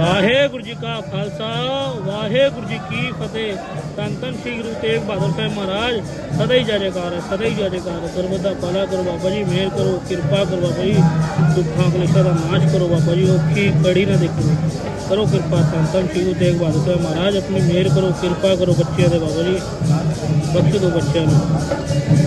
ਵਾਹਿਗੁਰੂ ਜੀ ਕਾ ਖਾਲਸਾ, ਵਾਹਿਗੁਰੂ ਜੀ ਕੀ ਫਤਿਹ। ਧੰਨ ਤਨ ਸ੍ਰੀ ਗੁਰੂ ਤੇਗ ਬਹਾਦਰ ਸਾਹਿਬ ਮਹਾਰਾਜ, ਸਦਾ ਹੀ ਜੈ ਜੈਕਾਰ ਹੈ, ਸਦਾ ਹੀ ਜੈ ਜੈਕਾਰ ਹੈ। ਸਰਬਤ ਦਾ ਭਲਾ ਕਰੋ ਬਾਬਾ ਜੀ, ਮਿਹਰ ਕਰੋ, ਕਿਰਪਾ ਕਰੋ ਬਾਬਾ ਜੀ। ਦੁੱਖਾਂ ਕਲੇਸ਼ਾਂ ਦਾ ਨਾਸ਼ ਕਰੋ ਬਾਬਾ ਜੀ, ਔਖੀ ਕੜੀ ਨਾ ਦੇਖੋ। ਕਰੋ ਕਿਰਪਾ ਧੰਨ ਧੰਨ ਸ੍ਰੀ ਗੁਰੂ ਤੇਗ ਬਹਾਦਰ ਸਾਹਿਬ ਮਹਾਰਾਜ, ਆਪਣੀ ਮਿਹਰ ਕਰੋ, ਕਿਰਪਾ ਕਰੋ ਬੱਚਿਆਂ ਦੇ ਬਾਬਾ ਜੀ। ਬਖਸ਼ ਦਿਓ ਬੱਚਿਆਂ ਨੂੰ।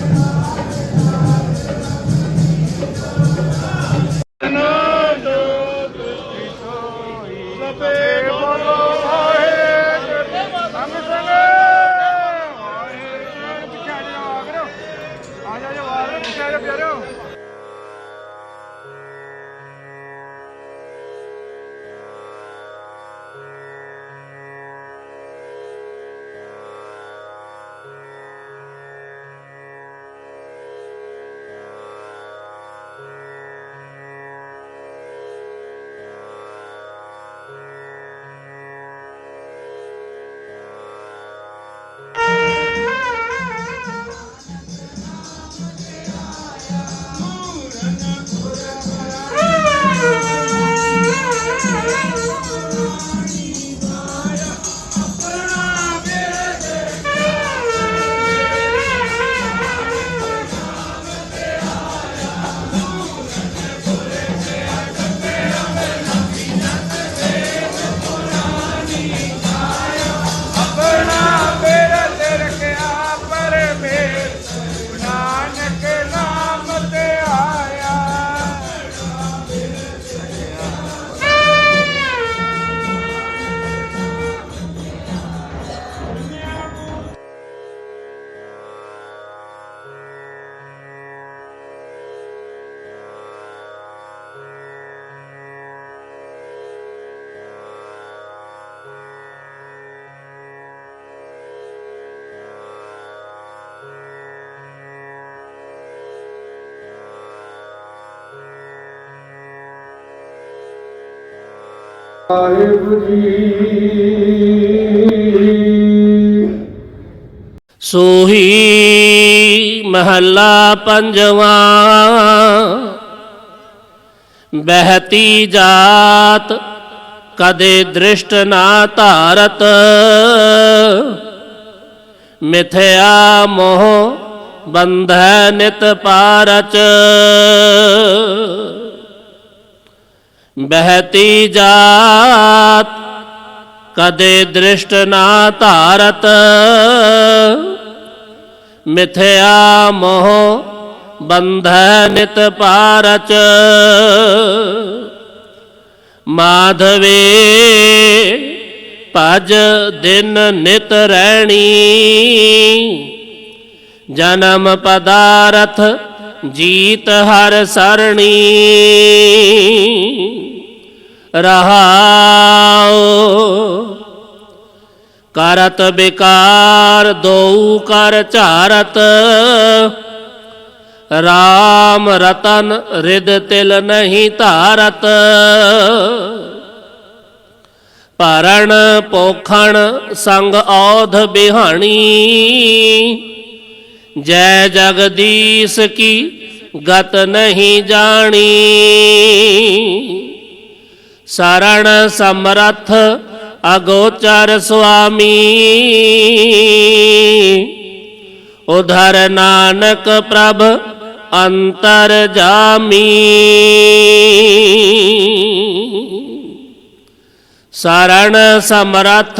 ਵਾਹਿਗੁਰੂ ਜੀ। ਸੋਹੀ ਮਹੱਲਾ ਪੰਜਵਾ। ਬਹਿਤੀ ਜਾਤ ਕਦੇ ਦ੍ਰਿਸ਼ਟ ਨਾ ਧਾਰਤ। ਮਿਥਿਆ ਮੋਹ ਬੰਧੈ ਨਿਤ ਪਾਰਚ। ਬਹਿਤੀ ਜਾਤ, ਕਦੇ ਦ੍ਰਿਸ਼ਟ ਨਾ ਧਾਰਤ। ਮਿਥਿਆ ਮੋਹ ਬੰਧੈ ਨਿਤ ਪਾਰਚ ਮਾਧਵੇ, ਭਜ ਦਿਨ ਨਿਤ ਰਹਿਣੀ ਜਨਮ ਪਦਾਰਥ ਜੀਤ ਹਰ ਸਰਣੀ ਰਹਾਉ। ਕਰਤ ਬਿਕਾਰ ਦਉ ਕਰ ਝਾਰਤ। RAM ਰਤਨ ਰਿਦ ਤਿਲ ਨਹੀਂ ਧਾਰਤ। ਭਰਣ ਪੋਖਣ ਸੰਗ ਔਧ ਬਿਹਾਣੀ। ਜੈ ਜਗਦੀਸ਼ ਕੀ ਗਤ ਨਹੀਂ ਜਾਣੀ। ਸਰਣ ਸਮਰਥ ਅਗੋਚਰ ਸੁਆਮੀ। ਉਧਰ ਨਾਨਕ ਪ੍ਰਭ ਅੰਤਰ ਜਾਮੀ। ਸਰਣ ਸਮਰਥ